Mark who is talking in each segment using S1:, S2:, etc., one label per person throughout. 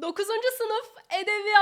S1: 9. sınıf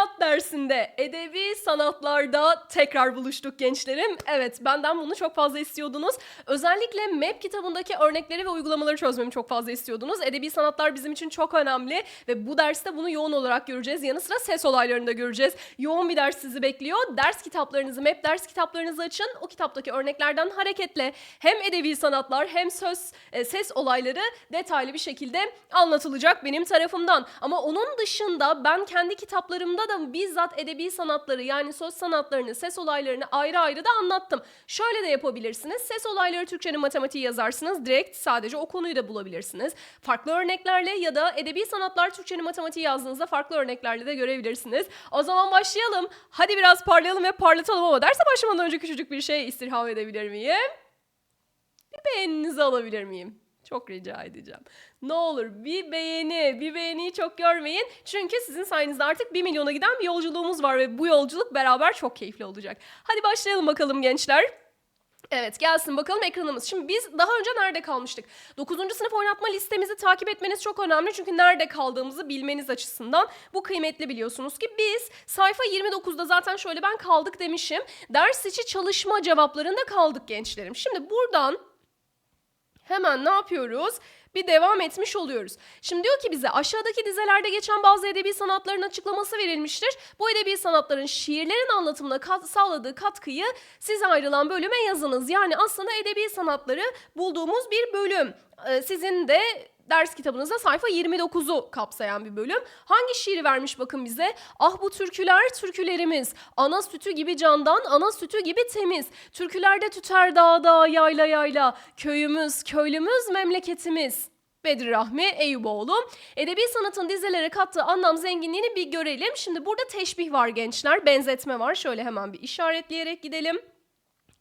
S1: edebiyat dersinde edebi sanatlarda tekrar buluştuk gençlerim. Evet benden bunu çok fazla istiyordunuz. Özellikle MEP kitabındaki örnekleri ve uygulamaları çözmemi çok fazla istiyordunuz. Edebi sanatlar bizim için çok önemli ve bu derste bunu yoğun olarak göreceğiz. Yanı sıra ses olaylarını da göreceğiz. Yoğun bir ders sizi bekliyor. Ders kitaplarınızı, MEP ders kitaplarınızı açın. O kitaptaki örneklerden hareketle hem edebi sanatlar hem söz, e, ses olayları detaylı bir şekilde anlatılacak benim tarafımdan. Ama onun dışında ben kendi kitaplarımda da bizzat edebi sanatları yani söz sanatlarını, ses olaylarını ayrı ayrı da anlattım. Şöyle de yapabilirsiniz. Ses olayları Türkçenin matematiği yazarsınız. Direkt sadece o konuyu da bulabilirsiniz. Farklı örneklerle ya da edebi sanatlar Türkçenin matematiği yazdığınızda farklı örneklerle de görebilirsiniz. O zaman başlayalım. Hadi biraz parlayalım ve parlatalım ama derse başlamadan önce küçücük bir şey istirham edebilir miyim? Bir beğeninizi alabilir miyim? Çok rica edeceğim. Ne olur bir beğeni, bir beğeniyi çok görmeyin. Çünkü sizin sayenizde artık 1 milyona giden bir yolculuğumuz var ve bu yolculuk beraber çok keyifli olacak. Hadi başlayalım bakalım gençler. Evet gelsin bakalım ekranımız. Şimdi biz daha önce nerede kalmıştık? 9. sınıf oynatma listemizi takip etmeniz çok önemli. Çünkü nerede kaldığımızı bilmeniz açısından bu kıymetli biliyorsunuz ki biz sayfa 29'da zaten şöyle ben kaldık demişim. Ders içi çalışma cevaplarında kaldık gençlerim. Şimdi buradan Hemen ne yapıyoruz? Bir devam etmiş oluyoruz. Şimdi diyor ki bize aşağıdaki dizelerde geçen bazı edebi sanatların açıklaması verilmiştir. Bu edebi sanatların şiirlerin anlatımına kat- sağladığı katkıyı size ayrılan bölüme yazınız. Yani aslında edebi sanatları bulduğumuz bir bölüm. Ee, sizin de ders kitabınızda sayfa 29'u kapsayan bir bölüm. Hangi şiiri vermiş bakın bize? Ah bu türküler türkülerimiz. Ana sütü gibi candan, ana sütü gibi temiz. Türkülerde tüter dağda, yayla yayla. Köyümüz, köylümüz, memleketimiz. Bedri Rahmi Eyüboğlu. Edebi sanatın dizelere kattığı anlam zenginliğini bir görelim. Şimdi burada teşbih var gençler, benzetme var. Şöyle hemen bir işaretleyerek gidelim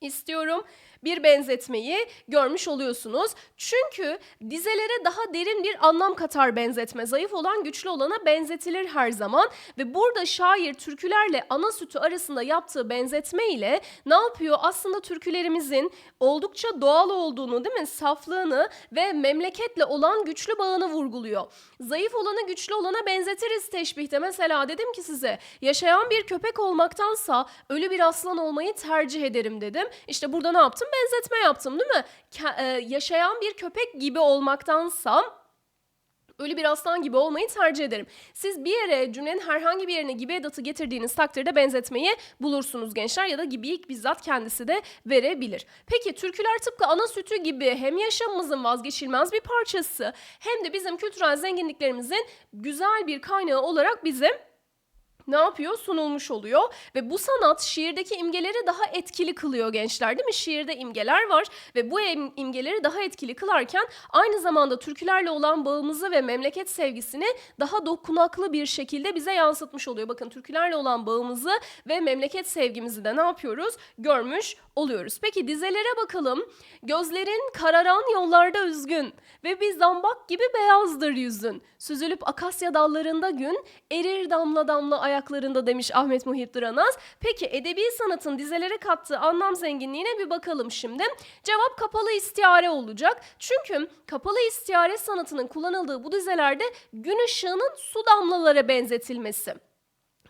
S1: istiyorum. Bir benzetmeyi görmüş oluyorsunuz. Çünkü dizelere daha derin bir anlam katar benzetme. Zayıf olan güçlü olana benzetilir her zaman. Ve burada şair türkülerle ana sütü arasında yaptığı benzetme ile ne yapıyor? Aslında türkülerimizin oldukça doğal olduğunu değil mi? Saflığını ve memleketle olan güçlü bağını vurguluyor. Zayıf olanı güçlü olana benzetiriz teşbihte. Mesela dedim ki size yaşayan bir köpek olmaktansa ölü bir aslan olmayı tercih ederim dedim. İşte burada ne yaptım? Benzetme yaptım değil mi? Ke- e, yaşayan bir köpek gibi olmaktansa ölü bir aslan gibi olmayı tercih ederim. Siz bir yere cümlenin herhangi bir yerine gibi edatı getirdiğiniz takdirde benzetmeyi bulursunuz gençler ya da gibiyi bizzat kendisi de verebilir. Peki türküler tıpkı ana sütü gibi hem yaşamımızın vazgeçilmez bir parçası hem de bizim kültürel zenginliklerimizin güzel bir kaynağı olarak bize ne yapıyor? Sunulmuş oluyor ve bu sanat şiirdeki imgeleri daha etkili kılıyor gençler değil mi? Şiirde imgeler var ve bu im- imgeleri daha etkili kılarken aynı zamanda türkülerle olan bağımızı ve memleket sevgisini daha dokunaklı bir şekilde bize yansıtmış oluyor. Bakın türkülerle olan bağımızı ve memleket sevgimizi de ne yapıyoruz? Görmüş oluyoruz. Peki dizelere bakalım. Gözlerin kararan yollarda üzgün ve bir zambak gibi beyazdır yüzün. Süzülüp akasya dallarında gün, erir damla damla ayaklarında demiş Ahmet Muhit Duranaz. Peki edebi sanatın dizelere kattığı anlam zenginliğine bir bakalım şimdi. Cevap kapalı istiare olacak. Çünkü kapalı istiare sanatının kullanıldığı bu dizelerde gün ışığının su damlalara benzetilmesi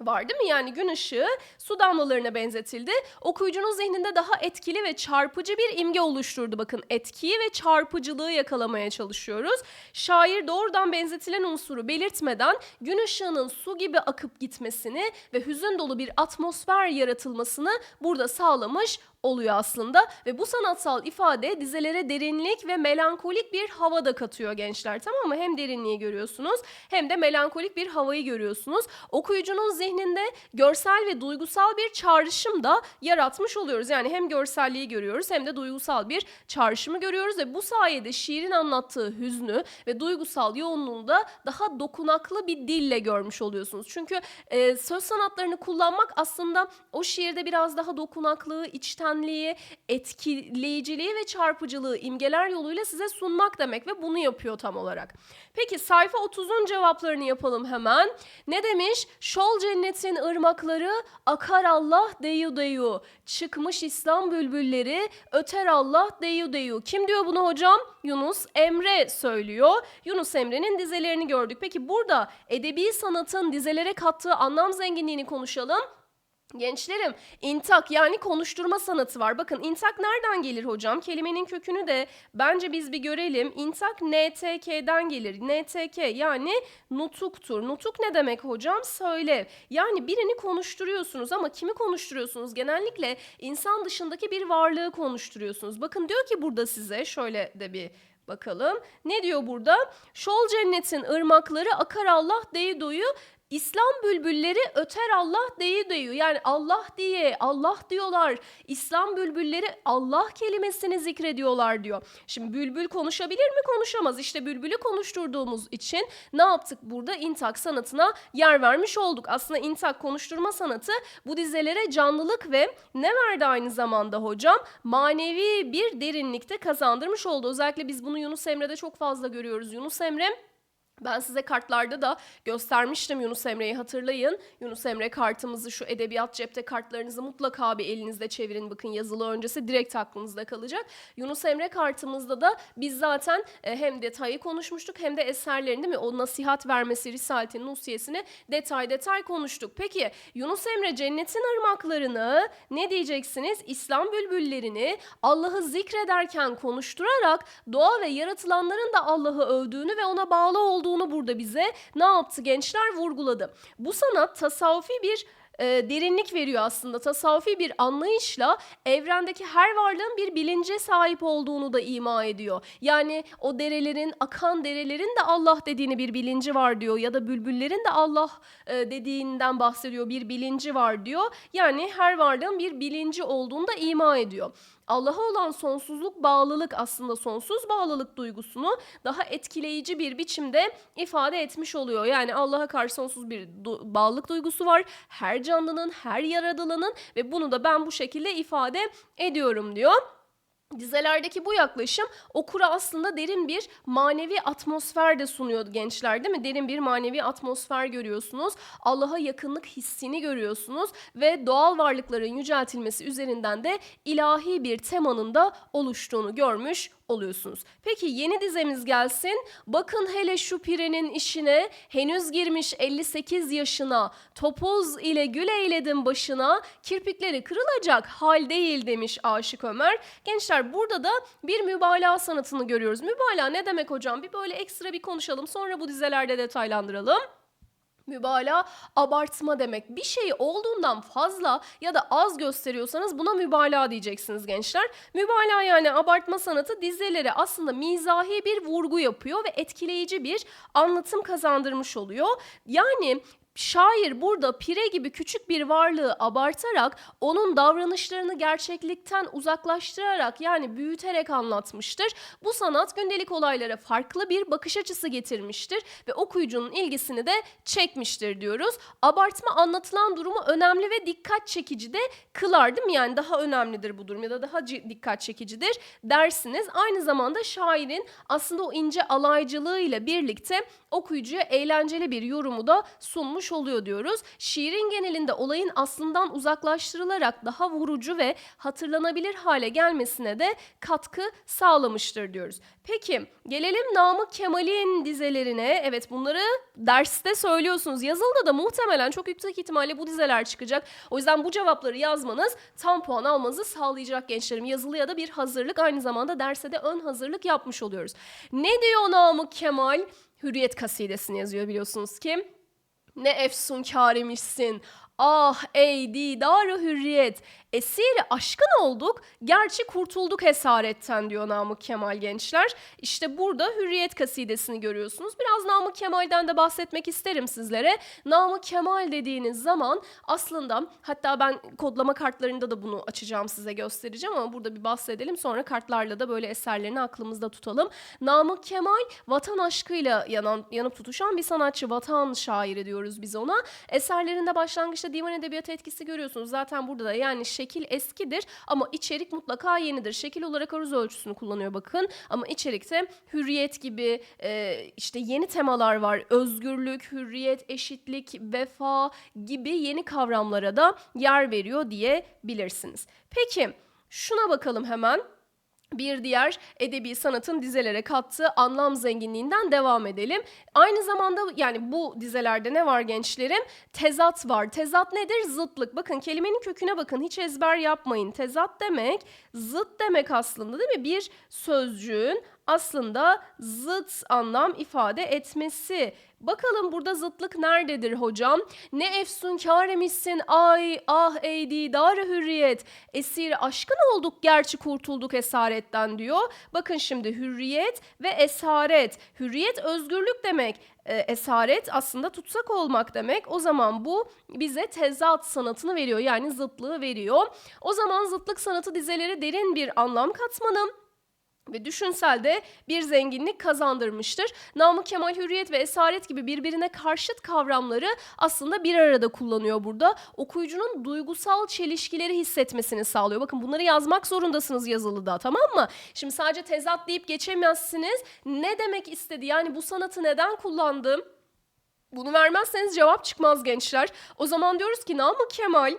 S1: var değil mi? Yani gün ışığı su damlalarına benzetildi. Okuyucunun zihninde daha etkili ve çarpıcı bir imge oluşturdu. Bakın etkiyi ve çarpıcılığı yakalamaya çalışıyoruz. Şair doğrudan benzetilen unsuru belirtmeden gün ışığının su gibi akıp gitmesini ve hüzün dolu bir atmosfer yaratılmasını burada sağlamış oluyor aslında ve bu sanatsal ifade dizelere derinlik ve melankolik bir hava da katıyor gençler tamam mı? Hem derinliği görüyorsunuz hem de melankolik bir havayı görüyorsunuz. Okuyucunun zihninde görsel ve duygusal bir çağrışım da yaratmış oluyoruz. Yani hem görselliği görüyoruz hem de duygusal bir çağrışımı görüyoruz ve bu sayede şiirin anlattığı hüznü ve duygusal yoğunluğunu da daha dokunaklı bir dille görmüş oluyorsunuz. Çünkü e, söz sanatlarını kullanmak aslında o şiirde biraz daha dokunaklığı, içten şenliği, etkileyiciliği ve çarpıcılığı imgeler yoluyla size sunmak demek ve bunu yapıyor tam olarak. Peki sayfa 30'un cevaplarını yapalım hemen. Ne demiş? Şol cennetin ırmakları akar Allah deyu deyu. Çıkmış İslam bülbülleri öter Allah deyu deyu. Kim diyor bunu hocam? Yunus Emre söylüyor. Yunus Emre'nin dizelerini gördük. Peki burada edebi sanatın dizelere kattığı anlam zenginliğini konuşalım. Gençlerim, intak yani konuşturma sanatı var. Bakın intak nereden gelir hocam? Kelimenin kökünü de bence biz bir görelim. İntak NTK'den gelir. NTK yani nutuktur. Nutuk ne demek hocam? Söyle. Yani birini konuşturuyorsunuz ama kimi konuşturuyorsunuz? Genellikle insan dışındaki bir varlığı konuşturuyorsunuz. Bakın diyor ki burada size şöyle de bir bakalım. Ne diyor burada? Şol cennetin ırmakları akar Allah deydoyu İslam bülbülleri öter Allah deyi deyu. Yani Allah diye Allah diyorlar. İslam bülbülleri Allah kelimesini zikrediyorlar diyor. Şimdi bülbül konuşabilir mi? Konuşamaz. İşte bülbülü konuşturduğumuz için ne yaptık burada? İntak sanatına yer vermiş olduk. Aslında intak konuşturma sanatı bu dizelere canlılık ve ne verdi aynı zamanda hocam? Manevi bir derinlikte kazandırmış oldu. Özellikle biz bunu Yunus Emre'de çok fazla görüyoruz. Yunus Emre ben size kartlarda da göstermiştim Yunus Emre'yi hatırlayın. Yunus Emre kartımızı şu edebiyat cepte kartlarınızı mutlaka bir elinizde çevirin. Bakın yazılı öncesi direkt aklınızda kalacak. Yunus Emre kartımızda da biz zaten e, hem detayı konuşmuştuk hem de eserlerini değil mi? O nasihat vermesi Risaletin Nusiyesini detay detay konuştuk. Peki Yunus Emre cennetin ırmaklarını ne diyeceksiniz? İslam bülbüllerini Allah'ı zikrederken konuşturarak doğa ve yaratılanların da Allah'ı övdüğünü ve ona bağlı olduğunu burada bize ne yaptı gençler vurguladı. Bu sanat tasavvufi bir e, derinlik veriyor aslında. Tasavvufi bir anlayışla evrendeki her varlığın bir bilince sahip olduğunu da ima ediyor. Yani o derelerin, akan derelerin de Allah dediğini bir bilinci var diyor ya da bülbüllerin de Allah e, dediğinden bahsediyor. Bir bilinci var diyor. Yani her varlığın bir bilinci olduğunu da ima ediyor. Allah'a olan sonsuzluk bağlılık aslında sonsuz bağlılık duygusunu daha etkileyici bir biçimde ifade etmiş oluyor. Yani Allah'a karşı sonsuz bir du- bağlılık duygusu var. Her canlının, her yaradılanın ve bunu da ben bu şekilde ifade ediyorum diyor. Dizelerdeki bu yaklaşım okura aslında derin bir manevi atmosfer de sunuyor gençler değil mi? Derin bir manevi atmosfer görüyorsunuz. Allah'a yakınlık hissini görüyorsunuz ve doğal varlıkların yüceltilmesi üzerinden de ilahi bir temanın da oluştuğunu görmüş oluyorsunuz. Peki yeni dizemiz gelsin. Bakın hele şu pirenin işine henüz girmiş 58 yaşına topuz ile gül eyledim başına kirpikleri kırılacak hal değil demiş Aşık Ömer. Gençler burada da bir mübalağa sanatını görüyoruz. Mübalağa ne demek hocam? Bir böyle ekstra bir konuşalım sonra bu dizelerde detaylandıralım. Mübalağa abartma demek. Bir şeyi olduğundan fazla ya da az gösteriyorsanız buna mübalağa diyeceksiniz gençler. Mübalağa yani abartma sanatı dizelere aslında mizahi bir vurgu yapıyor ve etkileyici bir anlatım kazandırmış oluyor. Yani Şair burada pire gibi küçük bir varlığı abartarak onun davranışlarını gerçeklikten uzaklaştırarak yani büyüterek anlatmıştır. Bu sanat gündelik olaylara farklı bir bakış açısı getirmiştir ve okuyucunun ilgisini de çekmiştir diyoruz. Abartma anlatılan durumu önemli ve dikkat çekici de kılar değil mi? Yani daha önemlidir bu durum ya da daha dikkat çekicidir dersiniz. Aynı zamanda şairin aslında o ince alaycılığıyla birlikte okuyucuya eğlenceli bir yorumu da sunmuş oluyor diyoruz. Şiirin genelinde olayın aslından uzaklaştırılarak daha vurucu ve hatırlanabilir hale gelmesine de katkı sağlamıştır diyoruz. Peki gelelim Namık Kemal'in dizelerine. Evet bunları derste söylüyorsunuz. Yazılıda da muhtemelen çok yüksek ihtimalle bu dizeler çıkacak. O yüzden bu cevapları yazmanız tam puan almanızı sağlayacak gençlerim. Yazılıya da bir hazırlık aynı zamanda derse de ön hazırlık yapmış oluyoruz. Ne diyor Namık Kemal? Hürriyet kasidesini yazıyor biliyorsunuz ki. Ne efsunkar imişsin. Ah ey didarı hürriyet. Esiri aşkın olduk. Gerçi kurtulduk esaretten diyor Namık Kemal gençler. İşte burada hürriyet kasidesini görüyorsunuz. Biraz Namık Kemal'den de bahsetmek isterim sizlere. Namık Kemal dediğiniz zaman aslında hatta ben kodlama kartlarında da bunu açacağım size göstereceğim ama burada bir bahsedelim. Sonra kartlarla da böyle eserlerini aklımızda tutalım. Namık Kemal vatan aşkıyla yanan, yanıp tutuşan bir sanatçı. Vatan şairi diyoruz biz ona. Eserlerinde başlangıçta divan edebiyatı etkisi görüyorsunuz. Zaten burada da yani şekil eskidir ama içerik mutlaka yenidir. Şekil olarak aruz ölçüsünü kullanıyor bakın ama içerikte hürriyet gibi e, işte yeni temalar var. Özgürlük, hürriyet, eşitlik, vefa gibi yeni kavramlara da yer veriyor diyebilirsiniz. Peki şuna bakalım hemen. Bir diğer edebi sanatın dizelere kattığı anlam zenginliğinden devam edelim. Aynı zamanda yani bu dizelerde ne var gençlerim? Tezat var. Tezat nedir? Zıtlık. Bakın kelimenin köküne bakın. Hiç ezber yapmayın. Tezat demek zıt demek aslında değil mi? Bir sözcüğün aslında zıt anlam ifade etmesi. Bakalım burada zıtlık nerededir hocam? Ne efsunkar emişsin ay ah ey didar hürriyet. Esir aşkın olduk gerçi kurtulduk esaretten diyor. Bakın şimdi hürriyet ve esaret. Hürriyet özgürlük demek. Ee, esaret aslında tutsak olmak demek. O zaman bu bize tezat sanatını veriyor. Yani zıtlığı veriyor. O zaman zıtlık sanatı dizeleri derin bir anlam katmanı ve düşünselde bir zenginlik kazandırmıştır. Namık Kemal hürriyet ve esaret gibi birbirine karşıt kavramları aslında bir arada kullanıyor burada. Okuyucunun duygusal çelişkileri hissetmesini sağlıyor. Bakın bunları yazmak zorundasınız yazılıda tamam mı? Şimdi sadece tezat deyip geçemezsiniz. Ne demek istedi? Yani bu sanatı neden kullandım? Bunu vermezseniz cevap çıkmaz gençler. O zaman diyoruz ki Namık Kemal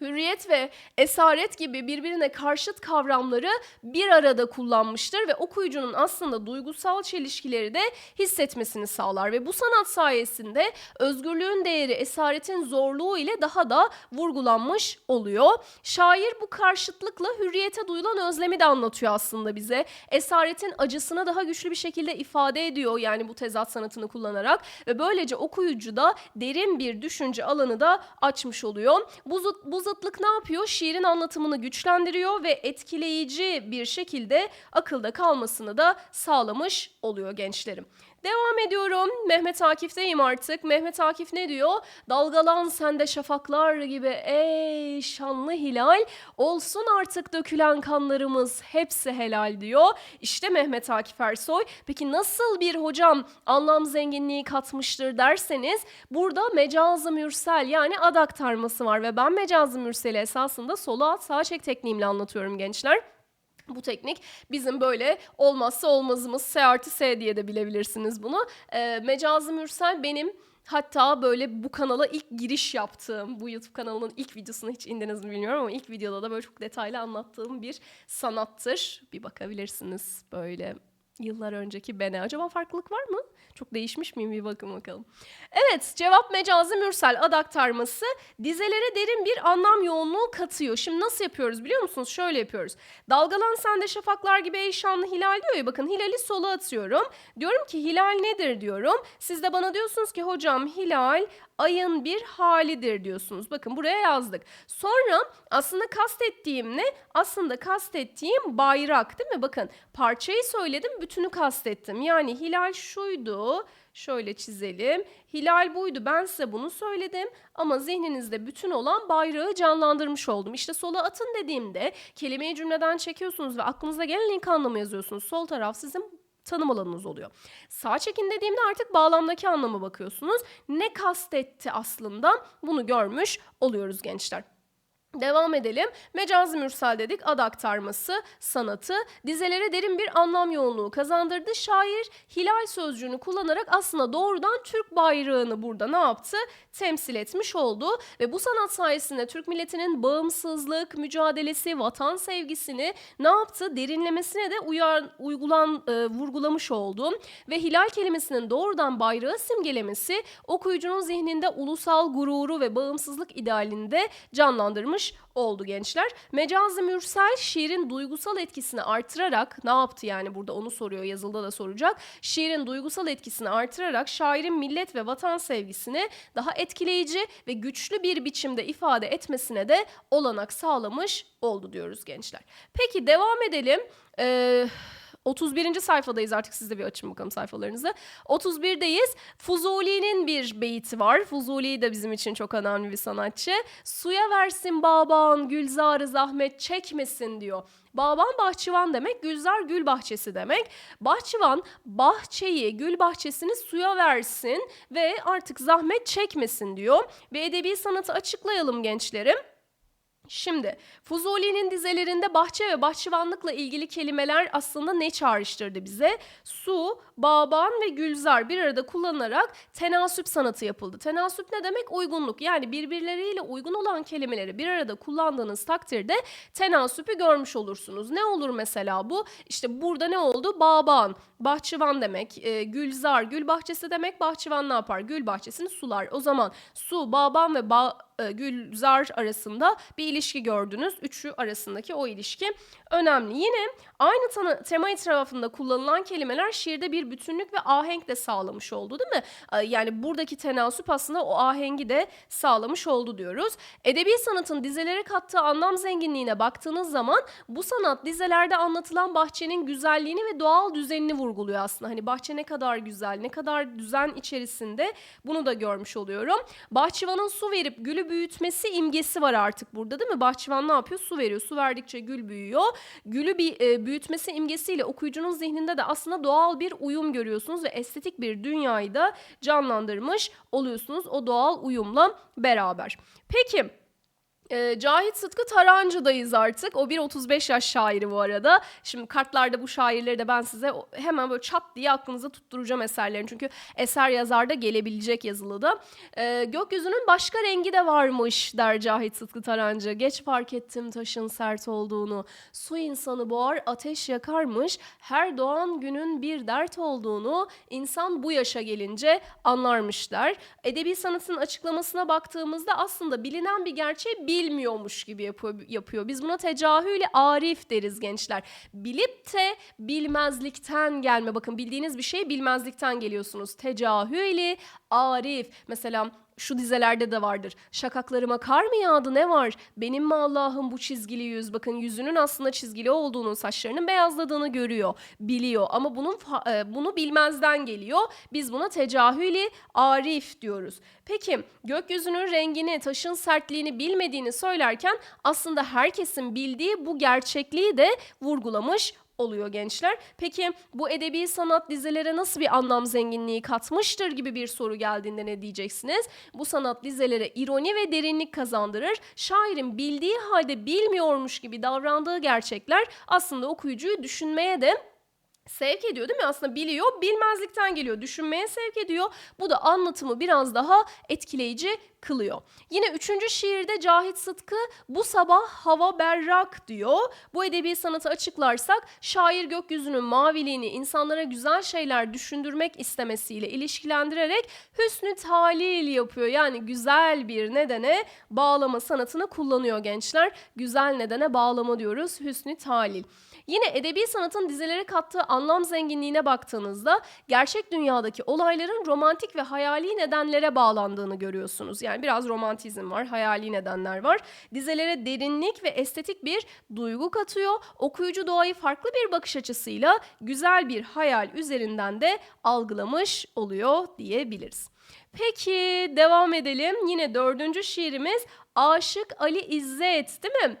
S1: hürriyet ve esaret gibi birbirine karşıt kavramları bir arada kullanmıştır ve okuyucunun aslında duygusal çelişkileri de hissetmesini sağlar ve bu sanat sayesinde özgürlüğün değeri esaretin zorluğu ile daha da vurgulanmış oluyor. Şair bu karşıtlıkla hürriyete duyulan özlemi de anlatıyor aslında bize. Esaretin acısını daha güçlü bir şekilde ifade ediyor yani bu tezat sanatını kullanarak ve böylece okuyucu da derin bir düşünce alanı da açmış oluyor. Bu, bu zıtlık ne yapıyor? Şiirin anlatımını güçlendiriyor ve etkileyici bir şekilde akılda kalmasını da sağlamış oluyor gençlerim. Devam ediyorum. Mehmet Akif'teyim artık. Mehmet Akif ne diyor? Dalgalan sende şafaklar gibi ey şanlı hilal. Olsun artık dökülen kanlarımız hepsi helal diyor. İşte Mehmet Akif Ersoy. Peki nasıl bir hocam anlam zenginliği katmıştır derseniz burada mecazı mürsel yani ad aktarması var ve ben mecazı mürseli esasında sola at sağ çek tekniğimle anlatıyorum gençler. Bu teknik bizim böyle olmazsa olmazımız S artı S diye de bilebilirsiniz bunu. E, Mecazi Mürsel benim hatta böyle bu kanala ilk giriş yaptığım, bu YouTube kanalının ilk videosunu hiç indiniz mi bilmiyorum ama ilk videoda da böyle çok detaylı anlattığım bir sanattır. Bir bakabilirsiniz böyle yıllar önceki bene. Acaba farklılık var mı? Çok değişmiş miyim bir bakın bakalım. Evet cevap mecazi mürsel ad aktarması dizelere derin bir anlam yoğunluğu katıyor. Şimdi nasıl yapıyoruz biliyor musunuz? Şöyle yapıyoruz. Dalgalan sende şafaklar gibi ey hilal diyor ya bakın hilali sola atıyorum. Diyorum ki hilal nedir diyorum. Siz de bana diyorsunuz ki hocam hilal ayın bir halidir diyorsunuz. Bakın buraya yazdık. Sonra aslında kastettiğim ne? Aslında kastettiğim bayrak değil mi? Bakın parçayı söyledim bütünü kastettim. Yani hilal şuydu. Şöyle çizelim. Hilal buydu. Ben size bunu söyledim ama zihninizde bütün olan bayrağı canlandırmış oldum. İşte sola atın dediğimde kelimeyi cümleden çekiyorsunuz ve aklınıza gelen ilk anlamı yazıyorsunuz. Sol taraf sizin tanım alanınız oluyor. Sağ çekin dediğimde artık bağlamdaki anlama bakıyorsunuz. Ne kastetti aslında bunu görmüş oluyoruz gençler. Devam edelim. Mecazi mürsel dedik. Ad aktarması, sanatı dizelere derin bir anlam yoğunluğu kazandırdı. Şair hilal sözcüğünü kullanarak aslında doğrudan Türk bayrağını burada ne yaptı? Temsil etmiş oldu. Ve bu sanat sayesinde Türk milletinin bağımsızlık, mücadelesi, vatan sevgisini ne yaptı? Derinlemesine de uyar, uygulan, e, vurgulamış oldu. Ve hilal kelimesinin doğrudan bayrağı simgelemesi okuyucunun zihninde ulusal gururu ve bağımsızlık idealini de canlandırmış oldu gençler. Mecazi Mürsel şiirin duygusal etkisini artırarak ne yaptı yani burada onu soruyor yazılıda da soracak. Şiirin duygusal etkisini artırarak şairin millet ve vatan sevgisini daha etkileyici ve güçlü bir biçimde ifade etmesine de olanak sağlamış oldu diyoruz gençler. Peki devam edelim. Ee, 31. sayfadayız artık siz de bir açın bakalım sayfalarınızı. 31'deyiz. Fuzuli'nin bir beyti var. Fuzuli de bizim için çok önemli bir sanatçı. Suya versin baban gülzarı zahmet çekmesin diyor. Baban bahçıvan demek, gülzar gül bahçesi demek. Bahçıvan bahçeyi, gül bahçesini suya versin ve artık zahmet çekmesin diyor. Ve edebi sanatı açıklayalım gençlerim. Şimdi Fuzuli'nin dizelerinde bahçe ve bahçıvanlıkla ilgili kelimeler aslında ne çağrıştırdı bize? Su, bağban ve gülzar bir arada kullanılarak tenasüp sanatı yapıldı. Tenasüp ne demek? Uygunluk. Yani birbirleriyle uygun olan kelimeleri bir arada kullandığınız takdirde tenasüpü görmüş olursunuz. Ne olur mesela bu? İşte burada ne oldu? Bağban, bahçıvan demek, e, gülzar, gül bahçesi demek. Bahçıvan ne yapar? Gül bahçesini sular. O zaman su, bağban ve bağ Gülzar arasında bir ilişki gördünüz. Üçü arasındaki o ilişki önemli. Yine aynı tema etrafında kullanılan kelimeler şiirde bir bütünlük ve ahenk de sağlamış oldu değil mi? E, Yani buradaki tenasüp aslında o ahengi de sağlamış oldu diyoruz. Edebi sanatın dizelere kattığı anlam zenginliğine baktığınız zaman bu sanat dizelerde anlatılan bahçenin güzelliğini ve doğal düzenini vurguluyor aslında. Hani bahçe ne kadar güzel, ne kadar düzen içerisinde bunu da görmüş oluyorum. Bahçıvanın su verip gülü büyütmesi imgesi var artık burada değil mi? Bahçıvan ne yapıyor? Su veriyor. Su verdikçe gül büyüyor. Gülü bir e, büyütmesi imgesiyle okuyucunun zihninde de aslında doğal bir uyum görüyorsunuz ve estetik bir dünyayı da canlandırmış oluyorsunuz o doğal uyumla beraber. Peki ee, Cahit Sıtkı Tarancı'dayız artık. O bir 35 yaş şairi bu arada. Şimdi kartlarda bu şairleri de ben size hemen böyle çat diye aklınıza tutturacağım eserlerini. Çünkü eser yazarda gelebilecek yazılıda. Ee, gökyüzünün başka rengi de varmış der Cahit Sıtkı Tarancı. Geç fark ettim taşın sert olduğunu. Su insanı boğar ateş yakarmış. Her doğan günün bir dert olduğunu insan bu yaşa gelince anlarmış. Edebi sanatın açıklamasına baktığımızda aslında bilinen bir gerçeği bilmiyormuş gibi yapıyor. yapıyor. Biz buna tecahüli arif deriz gençler. Bilip de bilmezlikten gelme. Bakın bildiğiniz bir şey bilmezlikten geliyorsunuz. Tecahüli arif. Mesela şu dizelerde de vardır. Şakaklarıma kar mı yağdı ne var? Benim mi Allah'ım bu çizgili yüz? Bakın yüzünün aslında çizgili olduğunu, saçlarının beyazladığını görüyor, biliyor. Ama bunun e, bunu bilmezden geliyor. Biz buna tecahüli arif diyoruz. Peki gökyüzünün rengini, taşın sertliğini bilmediğini söylerken aslında herkesin bildiği bu gerçekliği de vurgulamış oluyor gençler. Peki bu edebi sanat dizelere nasıl bir anlam zenginliği katmıştır gibi bir soru geldiğinde ne diyeceksiniz? Bu sanat dizelere ironi ve derinlik kazandırır. Şairin bildiği halde bilmiyormuş gibi davrandığı gerçekler aslında okuyucuyu düşünmeye de sevk ediyor değil mi? Aslında biliyor, bilmezlikten geliyor, düşünmeye sevk ediyor. Bu da anlatımı biraz daha etkileyici kılıyor. Yine üçüncü şiirde Cahit Sıtkı bu sabah hava berrak diyor. Bu edebi sanatı açıklarsak şair gökyüzünün maviliğini insanlara güzel şeyler düşündürmek istemesiyle ilişkilendirerek hüsnü talil yapıyor. Yani güzel bir nedene bağlama sanatını kullanıyor gençler. Güzel nedene bağlama diyoruz hüsnü talil. Yine edebi sanatın dizelere kattığı anlam zenginliğine baktığınızda gerçek dünyadaki olayların romantik ve hayali nedenlere bağlandığını görüyorsunuz. Yani biraz romantizm var, hayali nedenler var. Dizelere derinlik ve estetik bir duygu katıyor. Okuyucu doğayı farklı bir bakış açısıyla güzel bir hayal üzerinden de algılamış oluyor diyebiliriz. Peki devam edelim. Yine dördüncü şiirimiz Aşık Ali İzzet değil mi?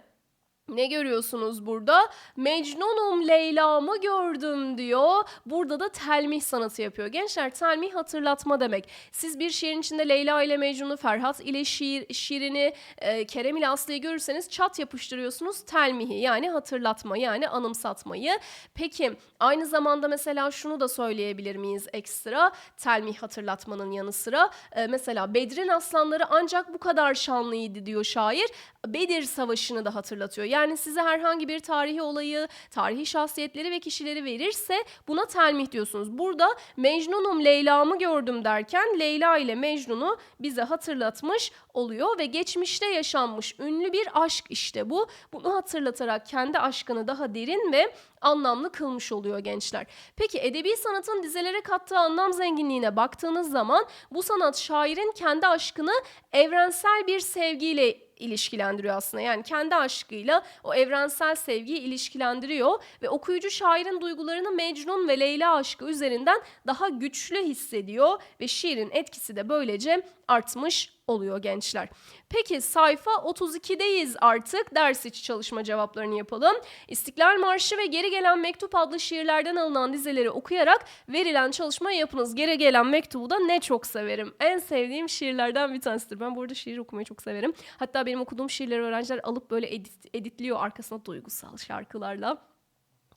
S1: Ne görüyorsunuz burada? Mecnunum Leyla'mı gördüm diyor. Burada da telmih sanatı yapıyor. Gençler telmih hatırlatma demek. Siz bir şiirin içinde Leyla ile Mecnun'u, Ferhat ile şiir, şiirini, e, Kerem ile Aslı'yı görürseniz çat yapıştırıyorsunuz telmihi yani hatırlatma yani anımsatmayı. Peki aynı zamanda mesela şunu da söyleyebilir miyiz ekstra? Telmih hatırlatmanın yanı sıra. E, mesela Bedrin aslanları ancak bu kadar şanlıydı diyor şair. Bedir Savaşı'nı da hatırlatıyor. Yani size herhangi bir tarihi olayı, tarihi şahsiyetleri ve kişileri verirse buna telmih diyorsunuz. Burada Mecnunum Leyla'mı gördüm derken Leyla ile Mecnun'u bize hatırlatmış oluyor ve geçmişte yaşanmış ünlü bir aşk işte bu. Bunu hatırlatarak kendi aşkını daha derin ve anlamlı kılmış oluyor gençler. Peki edebi sanatın dizelere kattığı anlam zenginliğine baktığınız zaman bu sanat şairin kendi aşkını evrensel bir sevgiyle ilişkilendiriyor aslında. Yani kendi aşkıyla o evrensel sevgiyi ilişkilendiriyor ve okuyucu şairin duygularını Mecnun ve Leyla aşkı üzerinden daha güçlü hissediyor ve şiirin etkisi de böylece artmış oluyor gençler. Peki sayfa 32'deyiz artık. Ders içi çalışma cevaplarını yapalım. İstiklal Marşı ve Geri Gelen Mektup adlı şiirlerden alınan dizeleri okuyarak verilen çalışmayı yapınız. Geri Gelen Mektubu da ne çok severim. En sevdiğim şiirlerden bir tanesidir. Ben bu arada şiir okumayı çok severim. Hatta benim okuduğum şiirleri öğrenciler alıp böyle edit, editliyor arkasına duygusal şarkılarla.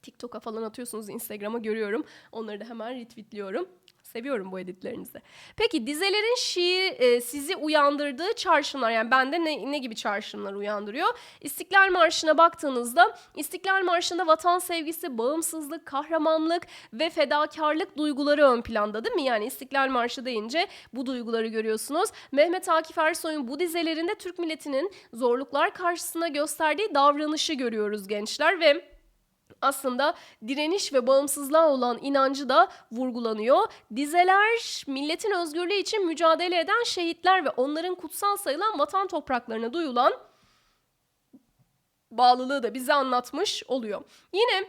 S1: TikTok'a falan atıyorsunuz, Instagram'a görüyorum. Onları da hemen retweetliyorum. Seviyorum bu editlerinizi. Peki dizelerin şiir e, sizi uyandırdığı çağrışımlar yani bende ne, ne gibi çağrışımlar uyandırıyor? İstiklal Marşı'na baktığınızda İstiklal Marşı'nda vatan sevgisi, bağımsızlık, kahramanlık ve fedakarlık duyguları ön planda değil mi? Yani İstiklal Marşı deyince bu duyguları görüyorsunuz. Mehmet Akif Ersoy'un bu dizelerinde Türk milletinin zorluklar karşısında gösterdiği davranışı görüyoruz gençler ve aslında direniş ve bağımsızlığa olan inancı da vurgulanıyor. Dizeler milletin özgürlüğü için mücadele eden şehitler ve onların kutsal sayılan vatan topraklarına duyulan bağlılığı da bize anlatmış oluyor. Yine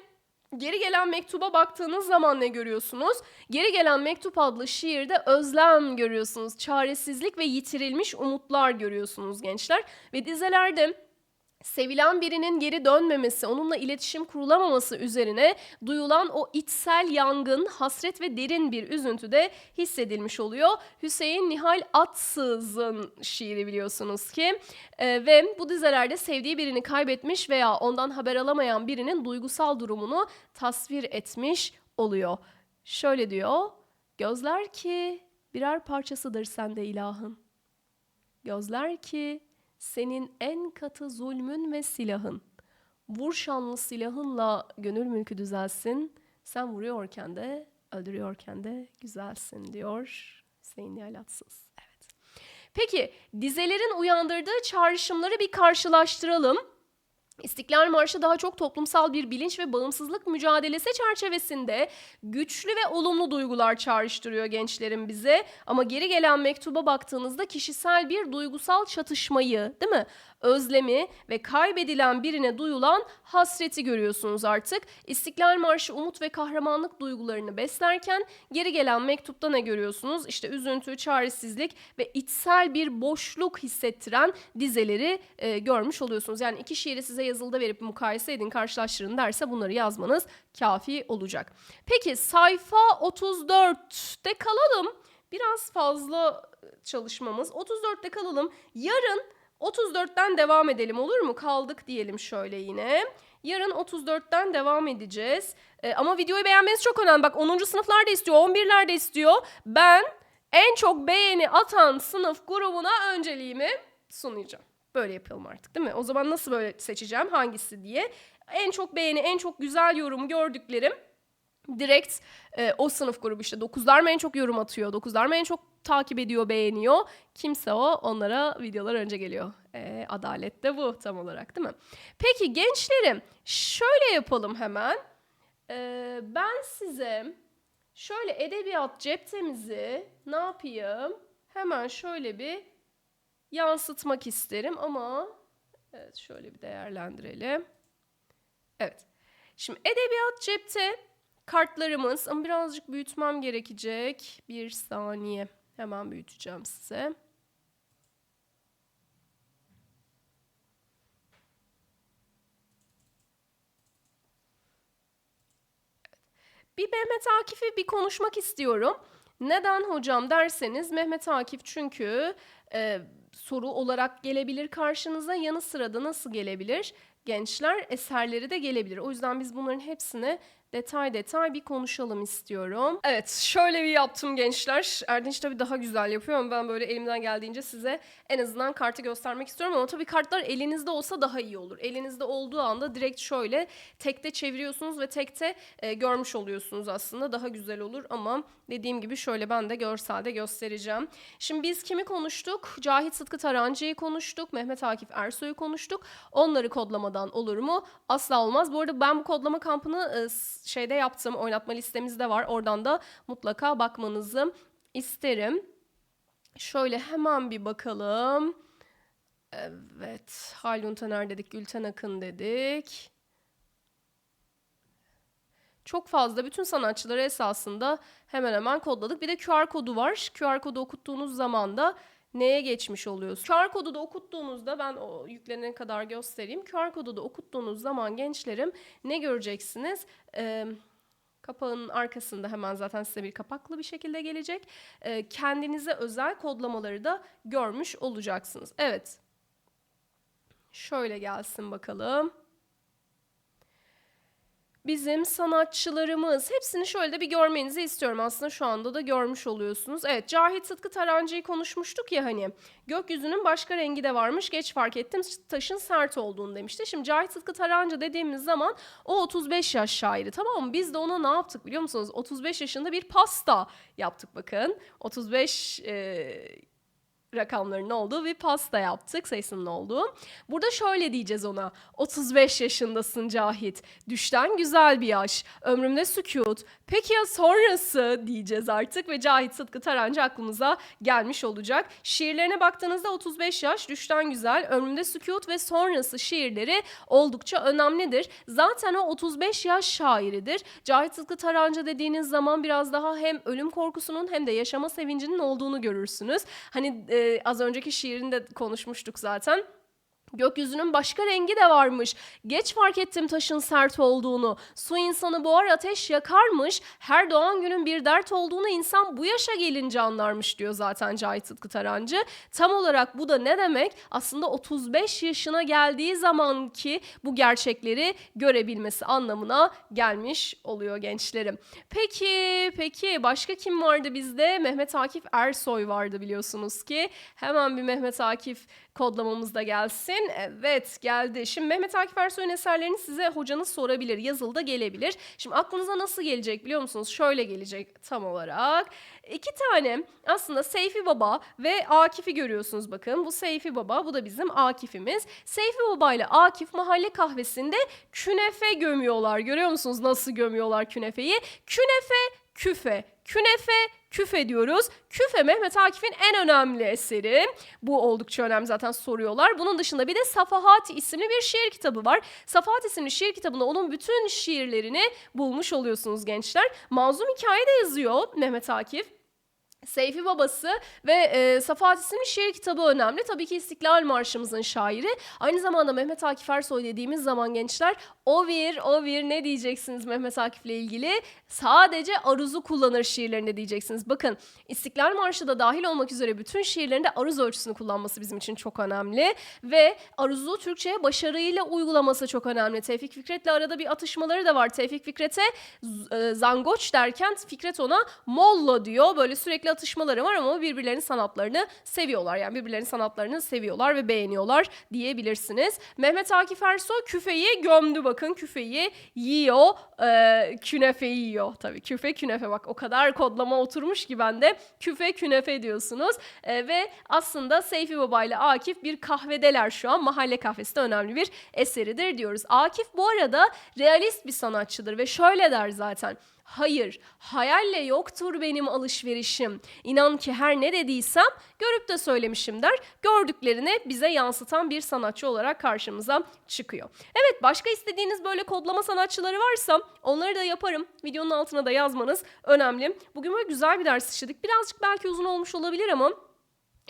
S1: Geri gelen mektuba baktığınız zaman ne görüyorsunuz? Geri gelen mektup adlı şiirde özlem görüyorsunuz. Çaresizlik ve yitirilmiş umutlar görüyorsunuz gençler. Ve dizelerde sevilen birinin geri dönmemesi, onunla iletişim kurulamaması üzerine duyulan o içsel yangın, hasret ve derin bir üzüntü de hissedilmiş oluyor. Hüseyin Nihal Atsız'ın şiiri biliyorsunuz ki Ee, ve bu dizelerde sevdiği birini kaybetmiş veya ondan haber alamayan birinin duygusal durumunu tasvir etmiş oluyor. Şöyle diyor, gözler ki birer parçasıdır sende ilahın. Gözler ki senin en katı zulmün ve silahın. Vur şanlı silahınla gönül mülkü düzelsin. Sen vuruyorken de öldürüyorken de güzelsin diyor Hüseyin Yalatsız. Evet. Peki dizelerin uyandırdığı çağrışımları bir karşılaştıralım. İstiklal Marşı daha çok toplumsal bir bilinç ve bağımsızlık mücadelesi çerçevesinde güçlü ve olumlu duygular çağrıştırıyor gençlerin bize. Ama geri gelen mektuba baktığınızda kişisel bir duygusal çatışmayı, değil mi? Özlemi ve kaybedilen birine duyulan hasreti görüyorsunuz artık. İstiklal Marşı umut ve kahramanlık duygularını beslerken geri gelen mektupta ne görüyorsunuz? İşte üzüntü, çaresizlik ve içsel bir boşluk hissettiren dizeleri e, görmüş oluyorsunuz. Yani iki şiiri size yazılıda verip mukayese edin, karşılaştırın derse bunları yazmanız kafi olacak. Peki sayfa 34'te kalalım. Biraz fazla çalışmamız. 34'te kalalım. Yarın 34'ten devam edelim olur mu? Kaldık diyelim şöyle yine. Yarın 34'ten devam edeceğiz. Ee, ama videoyu beğenmeniz çok önemli. Bak 10. sınıflar da istiyor, 11'ler de istiyor. Ben en çok beğeni atan sınıf grubuna önceliğimi sunacağım. Böyle yapalım artık değil mi? O zaman nasıl böyle seçeceğim hangisi diye. En çok beğeni, en çok güzel yorum gördüklerim direkt e, o sınıf grubu işte 9'lar mı en çok yorum atıyor, 9'lar mı en çok takip ediyor, beğeniyor. Kimse o onlara videolar önce geliyor. E, adalet de bu tam olarak değil mi? Peki gençlerim şöyle yapalım hemen. E, ben size şöyle edebiyat ceptemizi ne yapayım? Hemen şöyle bir yansıtmak isterim ama evet şöyle bir değerlendirelim. Evet. Şimdi edebiyat cepte kartlarımız ama birazcık büyütmem gerekecek. Bir saniye. Hemen büyüteceğim size. Bir Mehmet Akif'i bir konuşmak istiyorum. Neden hocam derseniz Mehmet Akif çünkü e, soru olarak gelebilir karşınıza yanı sıra da nasıl gelebilir? Gençler eserleri de gelebilir. O yüzden biz bunların hepsini detay detay bir konuşalım istiyorum. Evet şöyle bir yaptım gençler. Erdinç tabii daha güzel yapıyor ama ben böyle elimden geldiğince size en azından kartı göstermek istiyorum. Ama tabii kartlar elinizde olsa daha iyi olur. Elinizde olduğu anda direkt şöyle tekte çeviriyorsunuz ve tekte e, görmüş oluyorsunuz aslında. Daha güzel olur ama dediğim gibi şöyle ben de görselde göstereceğim. Şimdi biz kimi konuştuk? Cahit Sıtkı Tarancı'yı konuştuk. Mehmet Akif Ersoy'u konuştuk. Onları kodlamadan olur mu? Asla olmaz. Bu arada ben bu kodlama kampını e, şeyde yaptım. Oynatma listemizde var. Oradan da mutlaka bakmanızı isterim. Şöyle hemen bir bakalım. Evet. Haldun Taner dedik, Gülten Akın dedik. Çok fazla bütün sanatçıları esasında hemen hemen kodladık. Bir de QR kodu var. QR kodu okuttuğunuz zaman da neye geçmiş oluyorsunuz? QR kodu da okuttuğunuzda ben o yüklenene kadar göstereyim. QR kodu da okuttuğunuz zaman gençlerim ne göreceksiniz? Ee, Kapağın arkasında hemen zaten size bir kapaklı bir şekilde gelecek. Ee, kendinize özel kodlamaları da görmüş olacaksınız. Evet. Şöyle gelsin bakalım. Bizim sanatçılarımız hepsini şöyle de bir görmenizi istiyorum. Aslında şu anda da görmüş oluyorsunuz. Evet Cahit Sıtkı Tarancı'yı konuşmuştuk ya hani. Gökyüzünün başka rengi de varmış. Geç fark ettim taşın sert olduğunu demişti. Şimdi Cahit Sıtkı Tarancı dediğimiz zaman o 35 yaş şairi tamam mı? Biz de ona ne yaptık biliyor musunuz? 35 yaşında bir pasta yaptık bakın. 35 e, rakamların olduğu bir pasta yaptık sayısının olduğu. Burada şöyle diyeceğiz ona. 35 yaşındasın Cahit. Düşten güzel bir yaş. Ömrümde sükut. Peki ya sonrası diyeceğiz artık ve Cahit Sıtkı Tarancı aklımıza gelmiş olacak. Şiirlerine baktığınızda 35 yaş, düşten güzel, ömrümde sükut ve sonrası şiirleri oldukça önemlidir. Zaten o 35 yaş şairidir. Cahit Sıtkı Tarancı dediğiniz zaman biraz daha hem ölüm korkusunun hem de yaşama sevincinin olduğunu görürsünüz. Hani e, az önceki şiirinde konuşmuştuk zaten. Gökyüzünün başka rengi de varmış. Geç fark ettim taşın sert olduğunu. Su insanı boğar ateş yakarmış. Her doğan günün bir dert olduğunu insan bu yaşa gelince anlarmış diyor zaten Cahit Sıtkı Tarancı. Tam olarak bu da ne demek? Aslında 35 yaşına geldiği zaman ki bu gerçekleri görebilmesi anlamına gelmiş oluyor gençlerim. Peki, peki başka kim vardı bizde? Mehmet Akif Ersoy vardı biliyorsunuz ki. Hemen bir Mehmet Akif kodlamamız da gelsin. Evet geldi. Şimdi Mehmet Akif Ersoy'un eserlerini size hocanız sorabilir. Yazılı da gelebilir. Şimdi aklınıza nasıl gelecek biliyor musunuz? Şöyle gelecek tam olarak. İki tane aslında Seyfi Baba ve Akif'i görüyorsunuz bakın. Bu Seyfi Baba, bu da bizim Akif'imiz. Seyfi Baba ile Akif mahalle kahvesinde künefe gömüyorlar. Görüyor musunuz nasıl gömüyorlar künefeyi? Künefe, küfe, künefe, küfe diyoruz. Küfe Mehmet Akif'in en önemli eseri. Bu oldukça önemli zaten soruyorlar. Bunun dışında bir de Safahat isimli bir şiir kitabı var. Safahat isimli şiir kitabında onun bütün şiirlerini bulmuş oluyorsunuz gençler. Mazlum hikaye de yazıyor Mehmet Akif. Seyfi babası ve e, Safahat isimli şiir kitabı önemli. Tabii ki İstiklal Marşımızın şairi. Aynı zamanda Mehmet Akif Ersoy dediğimiz zaman gençler o bir, o bir ne diyeceksiniz Mehmet Akif'le ilgili? Sadece aruzu kullanır şiirlerinde diyeceksiniz. Bakın İstiklal Marşı da dahil olmak üzere bütün şiirlerinde aruz ölçüsünü kullanması bizim için çok önemli. Ve aruzu Türkçe'ye başarıyla uygulaması çok önemli. Tevfik Fikret'le arada bir atışmaları da var. Tevfik Fikret'e e, zangoç derken Fikret ona molla diyor. Böyle sürekli atışmaları var ama birbirlerinin sanatlarını seviyorlar. Yani birbirlerinin sanatlarını seviyorlar ve beğeniyorlar diyebilirsiniz. Mehmet Akif Ersoy küfeyi gömdü bakın küfeyi yiyor. E, künefeyi yiyor tabii. Küfe künefe bak o kadar kodlama oturmuş ki bende. Küfe künefe diyorsunuz. E, ve aslında Seyfi Baba ile Akif bir kahvedeler şu an. Mahalle kahvesi de önemli bir eseridir diyoruz. Akif bu arada realist bir sanatçıdır ve şöyle der zaten. Hayır, hayalle yoktur benim alışverişim. İnan ki her ne dediysem görüp de söylemişim der. Gördüklerini bize yansıtan bir sanatçı olarak karşımıza çıkıyor. Evet, başka istediğiniz böyle kodlama sanatçıları varsa onları da yaparım. Videonun altına da yazmanız önemli. Bugün böyle güzel bir ders işledik. Birazcık belki uzun olmuş olabilir ama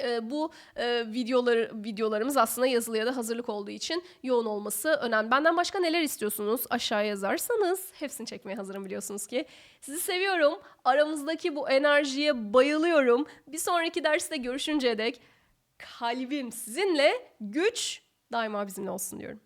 S1: e, bu e, videoları videolarımız aslında yazılı ya da hazırlık olduğu için yoğun olması önemli. Benden başka neler istiyorsunuz? Aşağıya yazarsanız hepsini çekmeye hazırım biliyorsunuz ki. Sizi seviyorum. Aramızdaki bu enerjiye bayılıyorum. Bir sonraki derste görüşünceye dek kalbim sizinle, güç daima bizimle olsun diyorum.